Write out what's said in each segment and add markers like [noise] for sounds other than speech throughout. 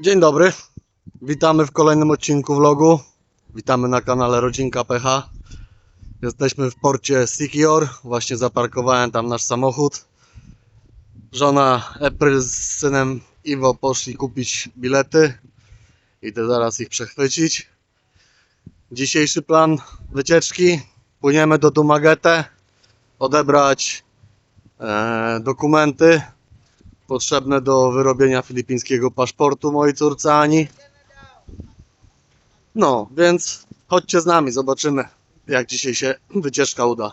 Dzień dobry, witamy w kolejnym odcinku vlogu. Witamy na kanale Rodzinka PH. Jesteśmy w porcie Sikior. Właśnie zaparkowałem tam nasz samochód. Żona April z synem Iwo poszli kupić bilety. Idę zaraz ich przechwycić. Dzisiejszy plan wycieczki. Płyniemy do Dumagete odebrać e, dokumenty potrzebne do wyrobienia filipińskiego paszportu mojej córce Ani. No, więc chodźcie z nami, zobaczymy jak dzisiaj się wycieczka uda.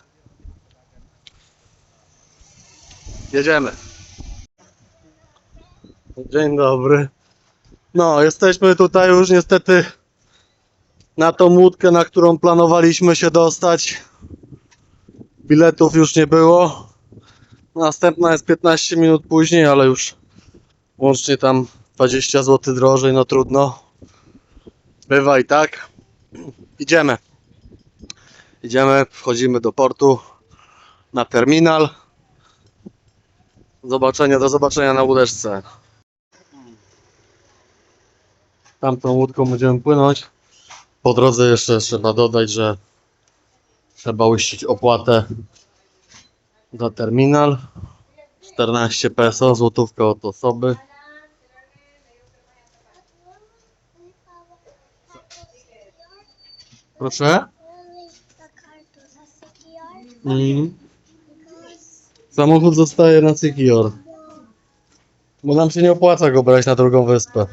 Jedziemy. Dzień dobry. No, jesteśmy tutaj już niestety na tą łódkę, na którą planowaliśmy się dostać. Biletów już nie było. Następna jest 15 minut później, ale już łącznie tam 20 zł drożej, no trudno. Bywa i tak. Idziemy. Idziemy, wchodzimy do portu na terminal. Zobaczenia, do zobaczenia na łódeczce. Tamtą łódką będziemy płynąć. Po drodze jeszcze trzeba dodać, że trzeba uścić opłatę za terminal. 14 peso, złotówka od osoby. Proszę? Mm. samochód zostaje na Sykior bo nam się nie opłaca go brać na drugą wyspę.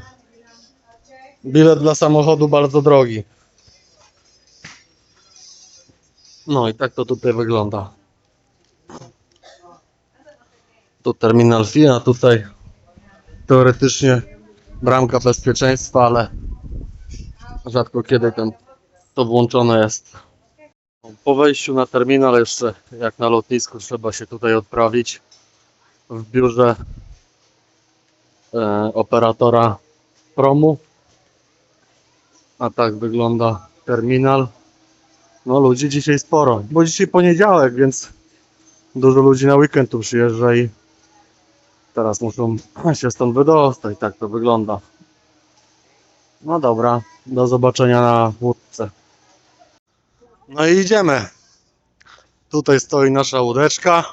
Bilet dla samochodu bardzo drogi. No i tak to tutaj wygląda to terminal fee, a tutaj teoretycznie bramka bezpieczeństwa, ale rzadko kiedy tam to włączone jest. Po wejściu na terminal jeszcze jak na lotnisku trzeba się tutaj odprawić w biurze e, operatora promu. A tak wygląda terminal. No ludzi dzisiaj sporo, bo dzisiaj poniedziałek, więc dużo ludzi na weekend tu przyjeżdża i teraz muszą [laughs] się stąd wydostać. Tak to wygląda. No dobra, do zobaczenia na łódce. No i idziemy. Tutaj stoi nasza łódeczka.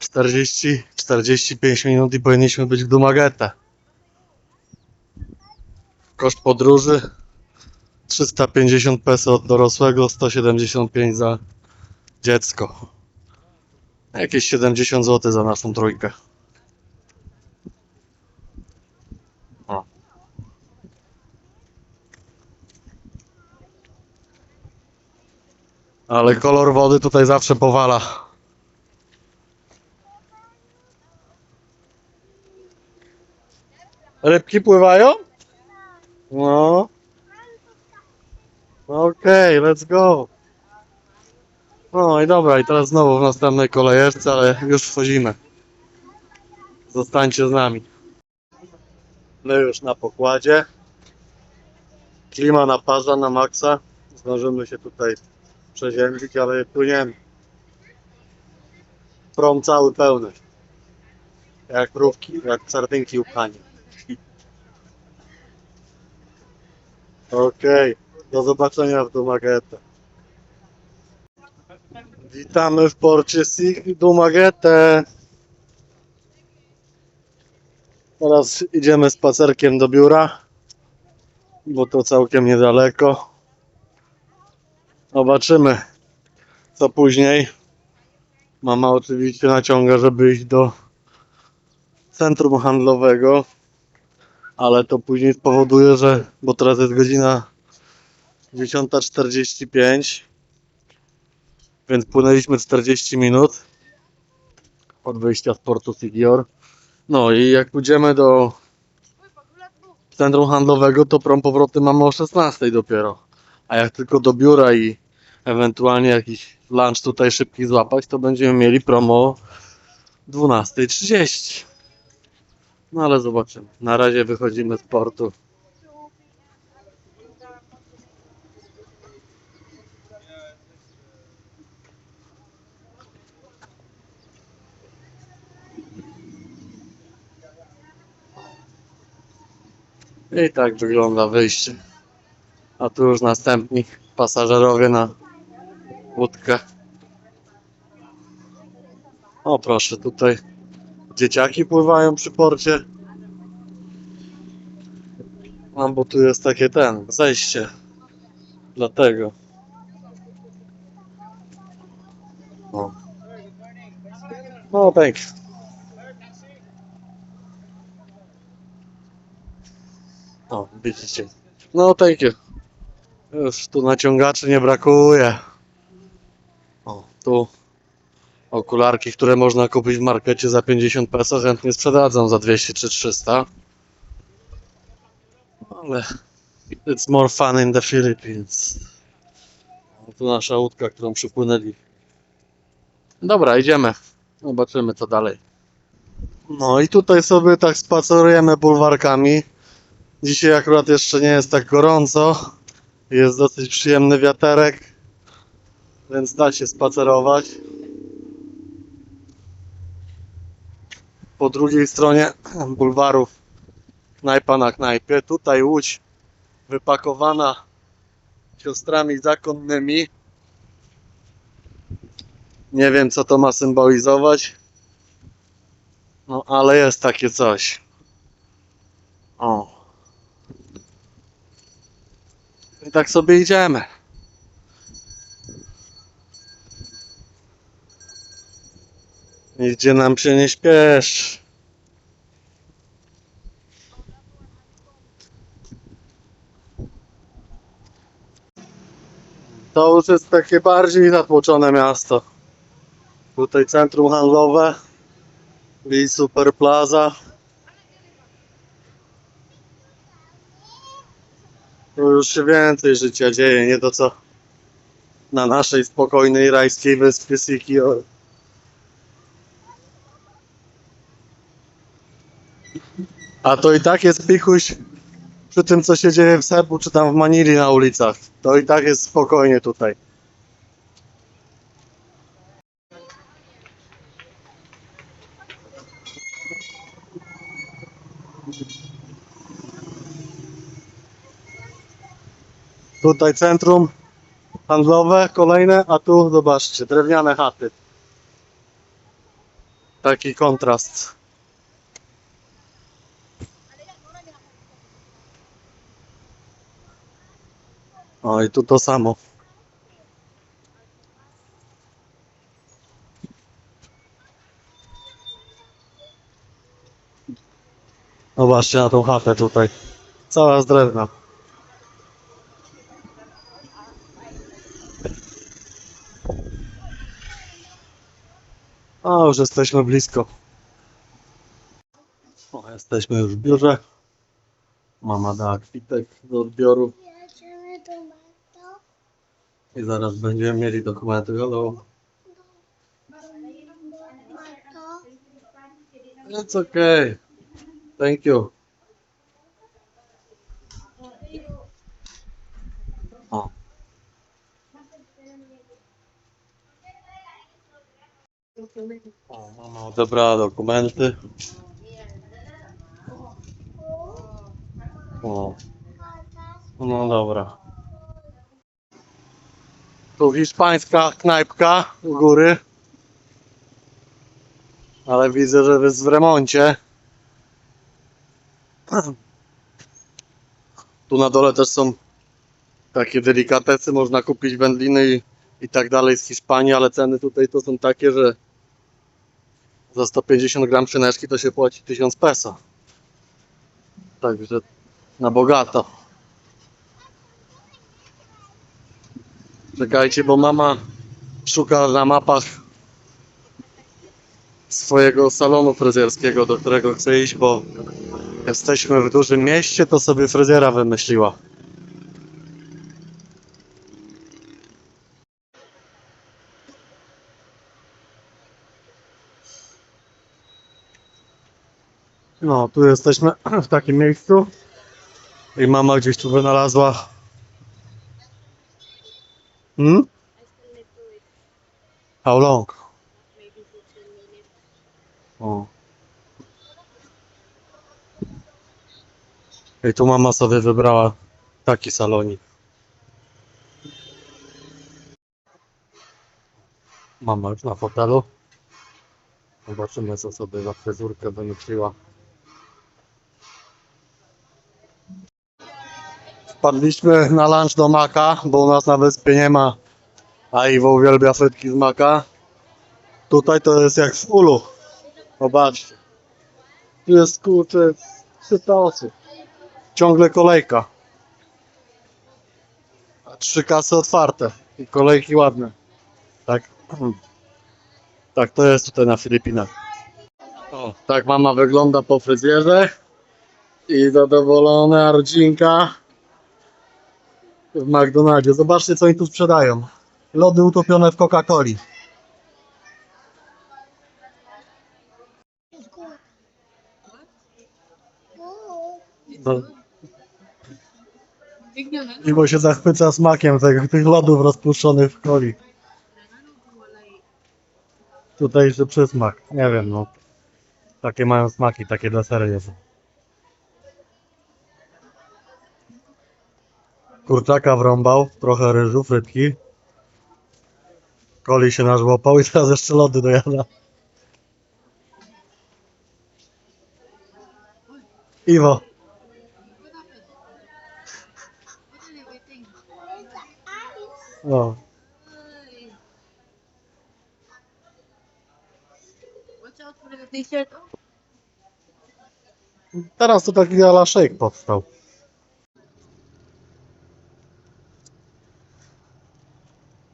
40-45 minut i powinniśmy być w Dumagete. Koszt podróży 350 peso od dorosłego, 175 za dziecko. Jakieś 70 zł za naszą trójkę. Ale kolor wody tutaj zawsze powala. Rybki pływają? No. Okej, let's go. No i dobra, i teraz znowu w następnej kolejeczce, ale już wchodzimy. Zostańcie z nami. My już na pokładzie. Klima naparza na maksa. Zdążymy się tutaj przeziębić, ale płyniemy. Prom cały pełny. Jak mrówki, jak sardynki upchanie. Okej, do zobaczenia w Dumagete. Witamy w porcie Sig Dumagete. Teraz idziemy spacerkiem do biura, bo to całkiem niedaleko. Zobaczymy, co później. Mama oczywiście naciąga, żeby iść do centrum handlowego, ale to później spowoduje, że, bo teraz jest godzina 10.45, więc płynęliśmy 40 minut od wyjścia z portu Sigior. No i jak pójdziemy do centrum handlowego, to prom powroty mamy o 16 dopiero. A jak tylko do biura i ewentualnie jakiś lunch tutaj szybki złapać, to będziemy mieli promo o 12.30. No ale zobaczymy. Na razie wychodzimy z portu. I tak wygląda wyjście. A tu już następni pasażerowie na łódkę. O proszę, tutaj dzieciaki pływają przy porcie. No bo tu jest takie ten, zejście. Dlatego. O. No you. O, widzicie. No you. Już tu naciągaczy nie brakuje. Tu okularki, które można kupić w markecie za 50 peso, chętnie sprzedadzą za 200 czy 300. Ale it's more fun in the Philippines. Tu nasza łódka, którą przypłynęli. Dobra, idziemy. Zobaczymy co dalej. No i tutaj sobie tak spacerujemy bulwarkami. Dzisiaj akurat jeszcze nie jest tak gorąco. Jest dosyć przyjemny wiaterek, więc da się spacerować. Po drugiej stronie bulwarów knajpa na knajpie. Tutaj łódź wypakowana siostrami zakonnymi. Nie wiem co to ma symbolizować. No ale jest takie coś. O. I tak sobie idziemy. Nigdzie nam się nie śpieszy. To już jest takie bardziej zatłoczone miasto. Tutaj centrum handlowe i Super Plaza. Tu już się więcej życia dzieje, nie to co na naszej spokojnej rajskiej wyspie Sikior. A to i tak jest pikuś przy tym co się dzieje w Serbu czy tam w Manili na ulicach. To i tak jest spokojnie tutaj. Tutaj centrum handlowe, kolejne, a tu zobaczcie, drewniane chaty. Taki kontrast. O i tu to samo. Zobaczcie na tą chatę tutaj. Cała z drewna. O, już jesteśmy blisko. O, jesteśmy już w biurze. Mama da kwitek do odbioru. I zaraz będziemy mieli dokumenty. Hello. It's okay. Thank you. O. O, mama odebrała dokumenty. O. No dobra. Tu hiszpańska knajpka u góry. Ale widzę, że jest w remoncie. Tu na dole też są takie delikatesy, można kupić wędliny i, i tak dalej z Hiszpanii, ale ceny tutaj to są takie, że za 150 gram szyneczki to się płaci 1000 peso. Także na bogato. Czekajcie, bo mama szuka na mapach swojego salonu fryzjerskiego, do którego chce iść, bo jesteśmy w dużym mieście, to sobie fryzjera wymyśliła. No, tu jesteśmy [clears throat] w takim miejscu i mama gdzieś tu wynalazła. Hmm? How long? O. I tu mama sobie wybrała taki salonik. Mama już na fotelu. Zobaczymy co sobie za fryzurkę wymyśliła. Wpadliśmy na lunch do Maka, bo u nas na wyspie nie ma. A Iwo uwielbia frytki z Maka. Tutaj to jest jak w ulu. Zobaczcie. Tu jest kurczę 300 osób. Ciągle kolejka. A trzy kasy otwarte. I kolejki ładne. Tak. [clears throat] Tak to jest tutaj na Filipinach. O, tak mama wygląda po fryzjerze. I zadowolona rodzinka w McDonaldzie. Zobaczcie co oni tu sprzedają. Lody utopione w Coca-Coli. No, Iwo się zachwyca smakiem tych, tych lodów rozpuszczonych w coli. Tutejszy przysmak. Nie wiem, no. Takie mają smaki, takie desery jest. Kurczaka wrąbał, trochę ryżu, frytki. Koli się nażłopał i teraz jeszcze lody dojada. Iwo, no. Teraz to taki ala shake powstał.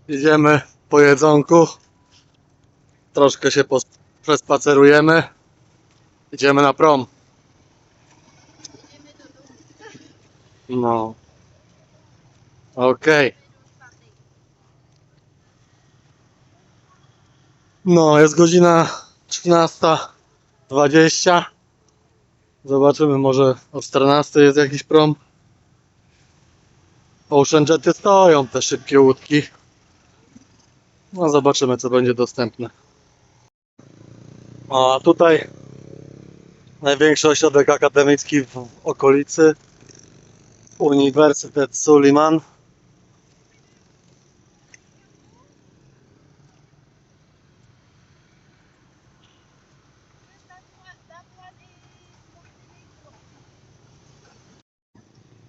Idziemy po jedzonku. Troszkę się przespacerujemy. Idziemy na prom. No. Okej. No, jest godzina 13.20. Zobaczymy, może o 14 jest jakiś prom. Ocean Jety stoją, te szybkie łódki. No zobaczymy, co będzie dostępne. A tutaj największy ośrodek akademicki w okolicy. Uniwersytet Suliman.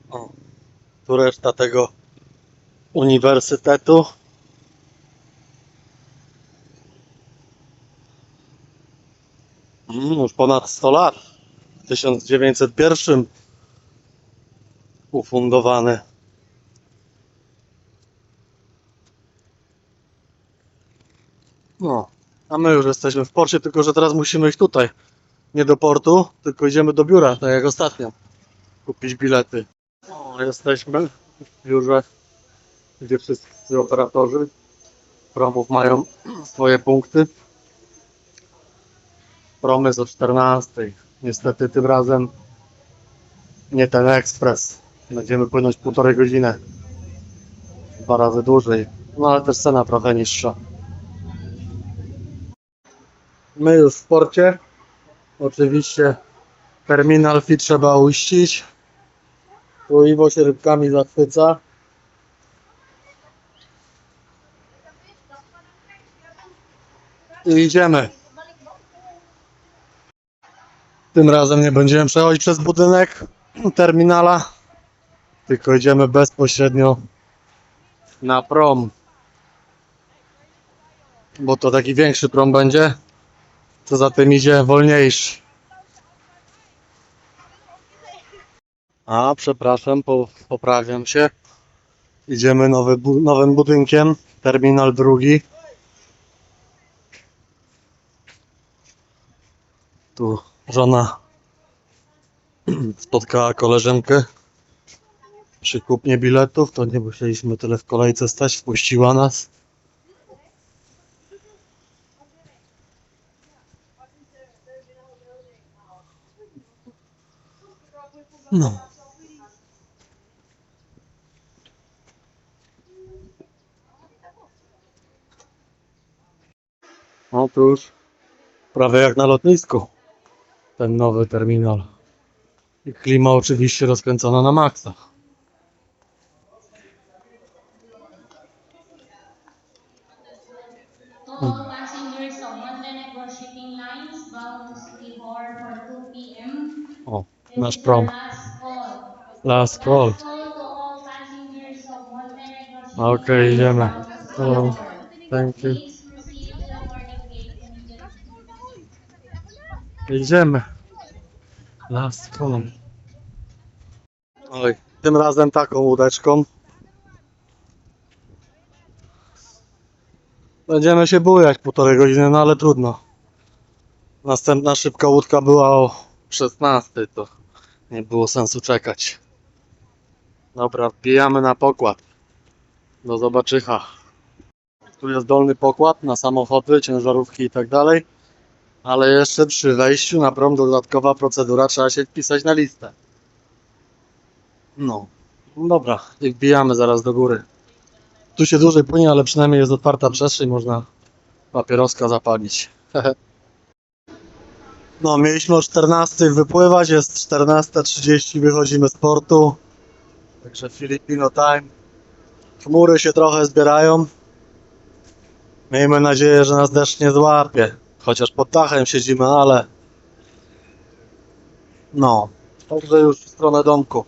O, tu reszta tego uniwersytetu. Mm, już ponad 100 lat. W 1901 ufundowany. No, a my już jesteśmy w porcie, tylko że teraz musimy iść tutaj. Nie do portu, tylko idziemy do biura, tak jak ostatnio. Kupić bilety. O, jesteśmy w biurze, gdzie wszyscy operatorzy promów mają swoje punkty. Promy jest o 14. Niestety tym razem nie ten ekspres. Będziemy płynąć półtorej godziny. Dwa razy dłużej. No ale też cena trochę niższa. My już w porcie. Oczywiście terminal fee trzeba uścić. Tu Iwo się rybkami zachwyca. I idziemy. Tym razem nie będziemy przechodzić przez budynek terminala, tylko idziemy bezpośrednio na prom. Bo to taki większy prom będzie, co za tym idzie wolniejszy. A, przepraszam, po, poprawiam się. Idziemy nowy, bu- nowym budynkiem, terminal drugi. Tu żona spotkała koleżankę przy kupnie biletów, to nie musieliśmy tyle w kolejce stać, wpuściła nas. No. O, tu już prawie jak na lotnisku ten nowy terminal. I klima oczywiście rozkręcona na maksa. 2 p.m. O, nasz prom. last call. Last call. Last call to all Jedziemy. Last column. Oj, tym razem taką łódeczką. Będziemy się bujać półtorej godziny, no ale trudno. Następna szybka łódka była o 16, to nie było sensu czekać. Dobra, wbijamy na pokład. Do zobaczycha. Tu jest dolny pokład na samochody, ciężarówki i tak dalej. Ale jeszcze przy wejściu na prom dodatkowa procedura, trzeba się wpisać na listę. No, No dobra, i wbijamy zaraz do góry. Tu się dłużej płynie, ale przynajmniej jest otwarta przestrzeń, można papieroska zapalić. [laughs] no, mieliśmy o 14 wypływać, jest 14.30, wychodzimy z portu. Także Filipino time. Chmury się trochę zbierają. Miejmy nadzieję, że nas deszcz nie złapie. Chociaż pod dachem siedzimy, ale. No. Także już w stronę domku.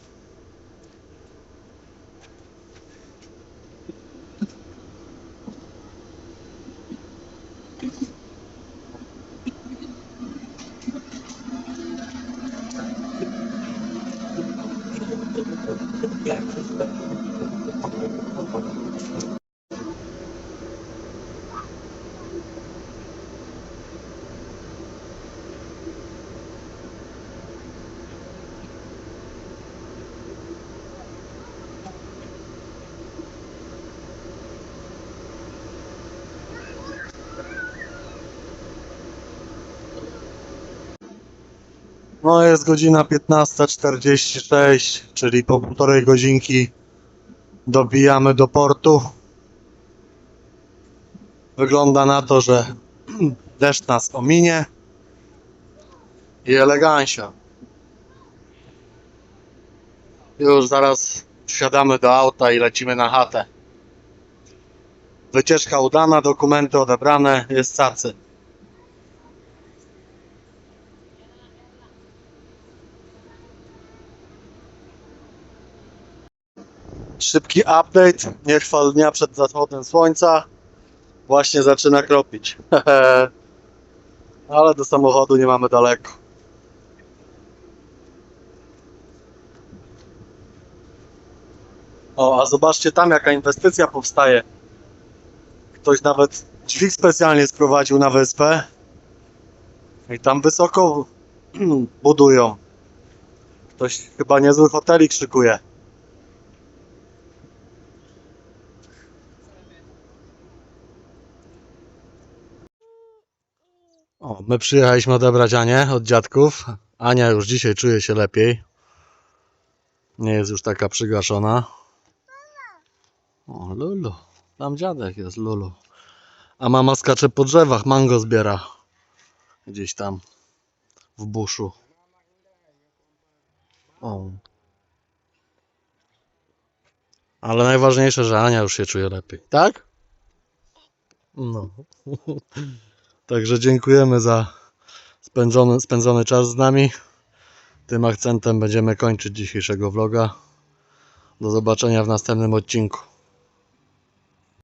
No jest godzina 15.46, czyli po półtorej godzinki dobijamy do portu. Wygląda na to, że [clears throat] deszcz nas ominie i elegancja. Już zaraz wsiadamy do auta i lecimy na chatę. Wycieczka udana, dokumenty odebrane, jest cacy. Szybki update, nie chwal dnia przed zachodem słońca. Właśnie zaczyna kropić. [laughs] Ale do samochodu nie mamy daleko. O, a zobaczcie tam jaka inwestycja powstaje. Ktoś nawet dźwig specjalnie sprowadził na wyspę. I tam wysoko [clears throat] budują. Ktoś chyba niezły hotelik szykuje. My przyjechaliśmy odebrać Anię od dziadków. Ania już dzisiaj czuje się lepiej. Nie jest już taka przygaszona. O, Lulu. Tam dziadek jest, Lulu. A mama skacze po drzewach, mango zbiera. Gdzieś tam w buszu. O. Ale najważniejsze, że Ania już się czuje lepiej, tak? No. [laughs] Także dziękujemy za spędzony, spędzony czas z nami. Tym akcentem będziemy kończyć dzisiejszego vloga. Do zobaczenia w następnym odcinku.